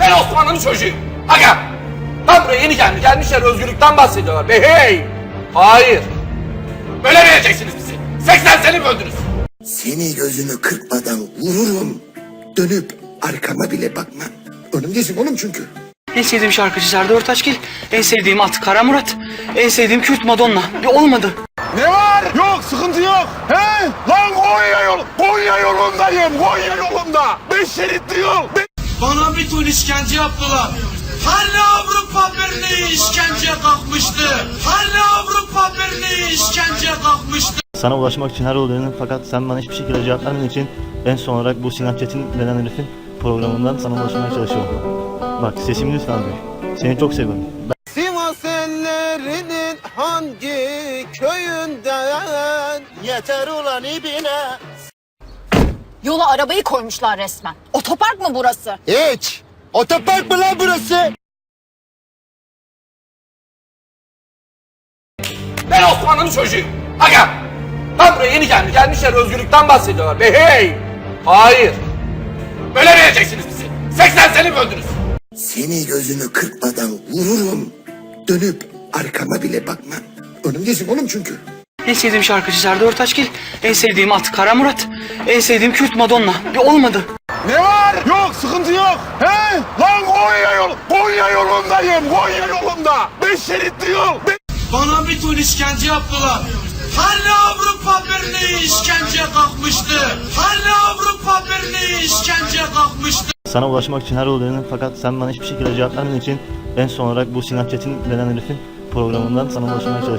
Ben Osmanlı'nın çocuğuyum. Aga! Lan buraya yeni geldi. Gelmişler özgürlükten bahsediyorlar. Be hey! Hayır. Böyle vereceksiniz bizi. 80 sene mi öldünüz? Seni gözünü kırpmadan vururum. Dönüp arkama bile bakmam. Önümdesin oğlum çünkü. En sevdiğim şarkıcı Serdar Ortaçgil, en sevdiğim at Kara Murat, en sevdiğim Kürt Madonna. Bir olmadı. Ne var? Yok sıkıntı yok. He? Lan Konya yol. Konya yolundayım. Konya yolunda. Beş şeritli yol. Be- Bana bir ton işkence yaptılar. Hani Avrupa Birliği işkenceye kalkmıştı. Hani Avrupa Birliği işkenceye kalkmıştı. Sana ulaşmak için her yol denedim fakat sen bana hiçbir şekilde cevap vermediğin için en son olarak bu Sinan Çetin denen herifin programından sana ulaşmaya çalışıyorum. Bak sesimi lütfen duy. Seni çok seviyorum. Sivas ellerinin hangi köyünden Yeter ulan ibine Yola arabayı koymuşlar resmen. Otopark mı burası? Hiç. Otopark mı lan burası? Ben Osmanlı'nın çocuğuyum. Aga! Lan buraya yeni geldi. Gelmişler özgürlükten bahsediyorlar. Be hey! Hayır. Böyle vereceksiniz bizi. 80 sene mi öldünüz? Seni gözünü kırpmadan vururum. Dönüp arkama bile bakmam. Önümdesin oğlum çünkü. En sevdiğim şarkıcı Serdar Ortaçgil, en sevdiğim at Kara Murat, en sevdiğim Kürt Madonna. Bir olmadı. Ne var? Yok sıkıntı yok. He? Lan Konya yol. Konya yolundayım. Konya yolunda. Beş şeritli yol. Be- Bana bir ton işkence yaptılar. Hani Avrupa Birliği işkenceye kalkmıştı. Hani Avrupa Birliği işkenceye kalkmıştı. Sana ulaşmak için her yol denedim fakat sen bana hiçbir şekilde cevap vermediğin için en son olarak bu Sinan Çetin denen herifin programından sana ulaşmaya çalışıyorum.